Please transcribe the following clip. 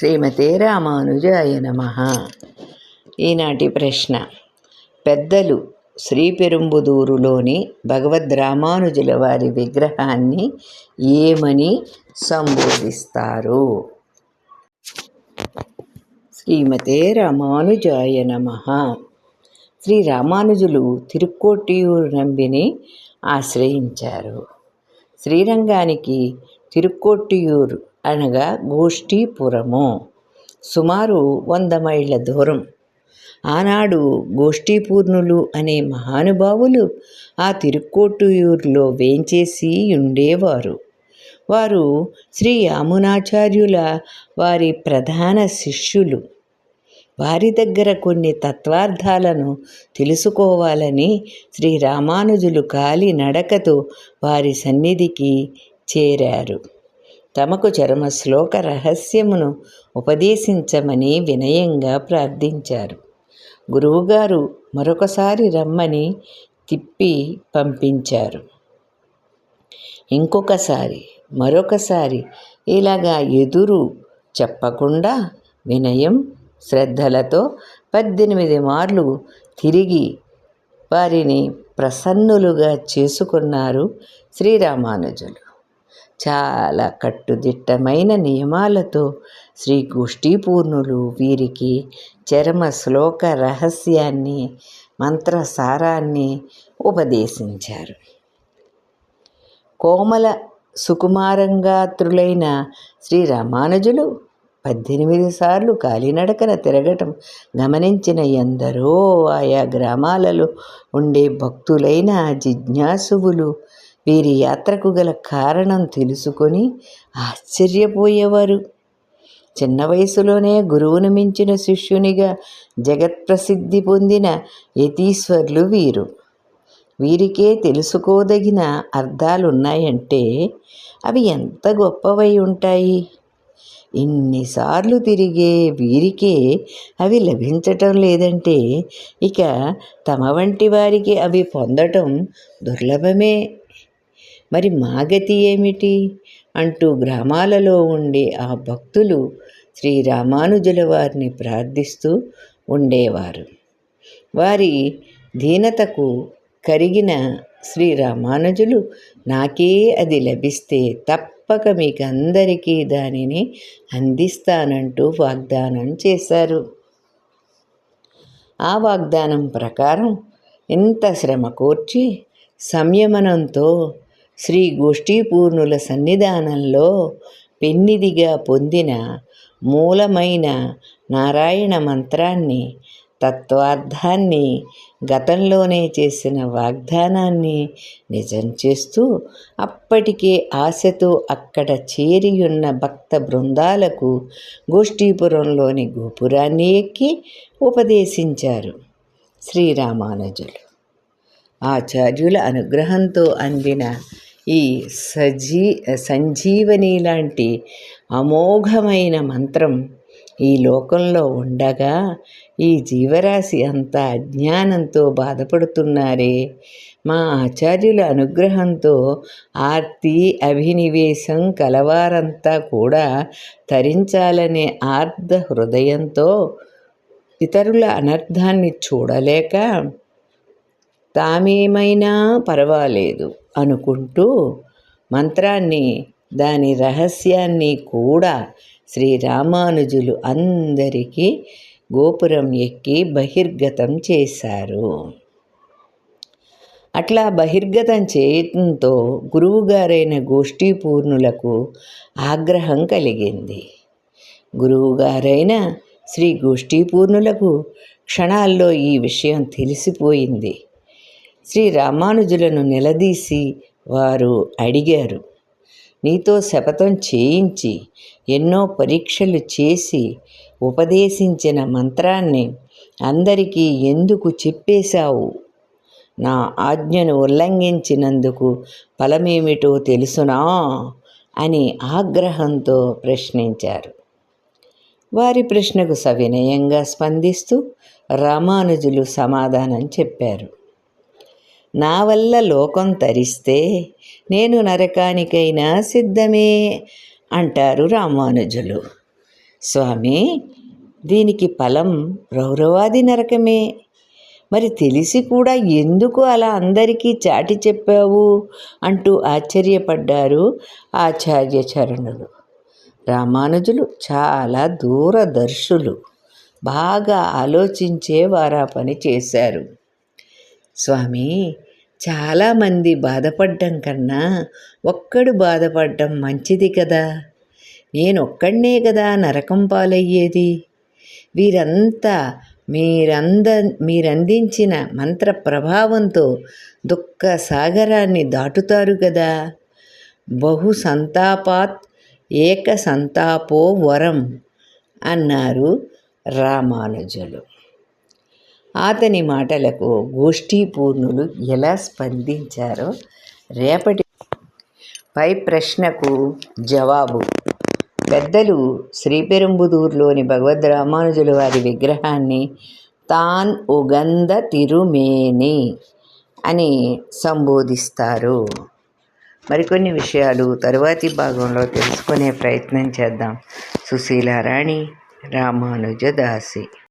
శ్రీమతే రామానుజాయ నమ. ఈనాటి ప్రశ్న. పెద్దలు శ్రీ పెరుంబుదూరులోని భగవద్ రామానుజుల వారి విగ్రహాన్ని ఏమని సంబోధిస్తారు? శ్రీమతే రామానుజాయ నమ. శ్రీ రామానుజులు తిరుక్కోటియూరు నంబిని ఆశ్రయించారు. శ్రీరంగానికి తిరుక్కోటియూరు అనగా గోష్ఠీపురము. సుమారు వంద మైళ్ళ దూరం. ఆనాడు గోష్ఠీపూర్ణులు అనే మహానుభావులు ఆ తిరుక్కోటూయూరులో వేంచేసి ఉండేవారు. వారు శ్రీ యామునాచార్యుల వారి ప్రధాన శిష్యులు. వారి దగ్గర కొన్ని తత్వార్థాలను తెలుసుకోవాలని శ్రీ రామానుజులు కాలి నడకతో వారి సన్నిధికి చేరారు. తమకు చరమ శ్లోక రహస్యమును ఉపదేశించమని వినయంగా ప్రార్థించారు. గురువుగారు మరొకసారి రమ్మని తిప్పి పంపించారు. ఇంకొకసారి మరొకసారి ఇలాగా ఎదురు చెప్పకుండా వినయం శ్రద్ధలతో పద్దెనిమిది మార్లు తిరిగి వారిని ప్రసన్నులుగా చేసుకున్నారు శ్రీరామానుజులు. చాలా కట్టుదిట్టమైన నియమాలతో శ్రీ గుష్టిపూర్ణులు వీరికి చరమ శ్లోక రహస్యాన్ని మంత్రసారాన్ని ఉపదేశించారు. కోమల సుకుమారంగాత్రులైన శ్రీ రామానుజులు పద్దెనిమిది సార్లు కాలినడకన తిరగటం గమనించిన ఎందరో ఆయా గ్రామాలలో ఉండే భక్తులైన జిజ్ఞాసువులు వీరి యాత్రకు గల కారణం తెలుసుకొని ఆశ్చర్యపోయేవారు. చిన్న వయసులోనే గురువును మించిన శిష్యునిగా జగత్ప్రసిద్ధి పొందిన యతీశ్వర్లు వీరు. వీరికే తెలుసుకోదగిన అర్థాలున్నాయంటే అవి ఎంత గొప్పవై ఉంటాయి? ఇన్నిసార్లు తిరిగే వీరికే అవి లభించటం లేదంటే ఇక తమ వంటి వారికి అవి పొందటం దుర్లభమే. మరి మా గతి ఏమిటి? అంటూ గ్రామాలలో ఉండే ఆ భక్తులు శ్రీ రామానుజుల వారిని ప్రార్థిస్తూ ఉండేవారు. వారి దీనతకు కరిగిన శ్రీ రామానుజులు నాకే అది లభిస్తే తప్పక మీకు అందరికీ దానిని అందిస్తానంటూ వాగ్దానం చేశారు. ఆ వాగ్దానం ప్రకారం ఇంత శ్రమ కోర్చి సంయమనంతో శ్రీ గోష్ఠీపూర్ణుల సన్నిధానంలో పెన్నిదిగా పొందిన మూలమైన నారాయణ మంత్రాన్ని తత్వార్థాన్ని గతంలోనే చేసిన వాగ్దానాన్ని నిజం చేస్తూ అప్పటికే ఆశతో అక్కడ చేరియున్న భక్త బృందాలకు గోష్ఠీపురంలోని గోపురాన్ని ఎక్కి ఉపదేశించారు శ్రీరామానుజులు. ఆచార్యుల అనుగ్రహంతో అందిన ఈ సజీ సంజీవని లాంటి అమోఘమైన మంత్రం ఈ లోకంలో ఉండగా ఈ జీవరాశి అంతా అజ్ఞానంతో బాధపడుతున్నారే. మా ఆచార్యుల అనుగ్రహంతో ఆర్తి అభినివేశం కలవారంతా కూడా తరించాలనే ఆర్ధ హృదయంతో ఇతరుల అనర్థాన్ని చూడలేక తామేమైనా పర్వాలేదు అనుకుంటూ మంత్రాన్ని దాని రహస్యాన్ని కూడా శ్రీ రామానుజులు అందరికీ గోపురం ఎక్కి బహిర్గతం చేశారు. అట్లా బహిర్గతం చేయటంతో గురువుగారైన గోష్ఠీపూర్ణులకు ఆగ్రహం కలిగింది. గురువుగారైన శ్రీ గోష్ఠీపూర్ణులకు క్షణాల్లో ఈ విషయం తెలిసిపోయింది. శ్రీ రామానుజులను నిలదీసి వారు అడిగారు. నీతో శపథం చేయించి ఎన్నో పరీక్షలు చేసి ఉపదేశించిన మంత్రాన్ని అందరికీ ఎందుకు చెప్పేశావు? నా ఆజ్ఞను ఉల్లంఘించినందుకు ఫలమేమిటో తెలుసునా? అని ఆగ్రహంతో ప్రశ్నించారు. వారి ప్రశ్నకు సవినయంగా స్పందిస్తూ రామానుజులు సమాధానం చెప్పారు. నా వల్ల లోకం తరిస్తే నేను నరకానికైనా సిద్ధమే అంటారు రామానుజులు. స్వామి దీనికి ఫలం రౌరవాది నరకమే. మరి తెలిసి కూడా ఎందుకు అలా అందరికీ చాటి చెప్పావు? అంటూ ఆశ్చర్యపడ్డారు ఆచార్య చరణులు రామానుజులు చాలా దూరదర్శులు. బాగా ఆలోచించే వారా పని చేశారు. స్వామి చాలామంది బాధపడ్డం కన్నా ఒక్కడు బాధపడ్డం మంచిది కదా. నేనొక్కడనే కదా నరకం పాలయ్యేది. వీరంతా మీరంద మీరందించిన మంత్ర ప్రభావంతో దుఃఖ సాగరాన్ని దాటుతారు కదా. బహు సంతాపాత్ ఏక సంతాపో వరం అన్నారు రామానుజులు. అతని మాటలకు గోష్ఠీపూర్ణులు ఎలా స్పందించారో రేపటి పై ప్రశ్నకు జవాబు. పెద్దలు శ్రీపెరుంబుదూరులోని భగవద్ రామానుజుల వారి విగ్రహాన్ని తాన్ ఉగంధ తిరుమేని అని సంబోధిస్తారు. మరికొన్ని విషయాలు తరువాతి భాగంలో తెలుసుకునే ప్రయత్నం చేద్దాం. సుశీలారాణి రామానుజదాసి.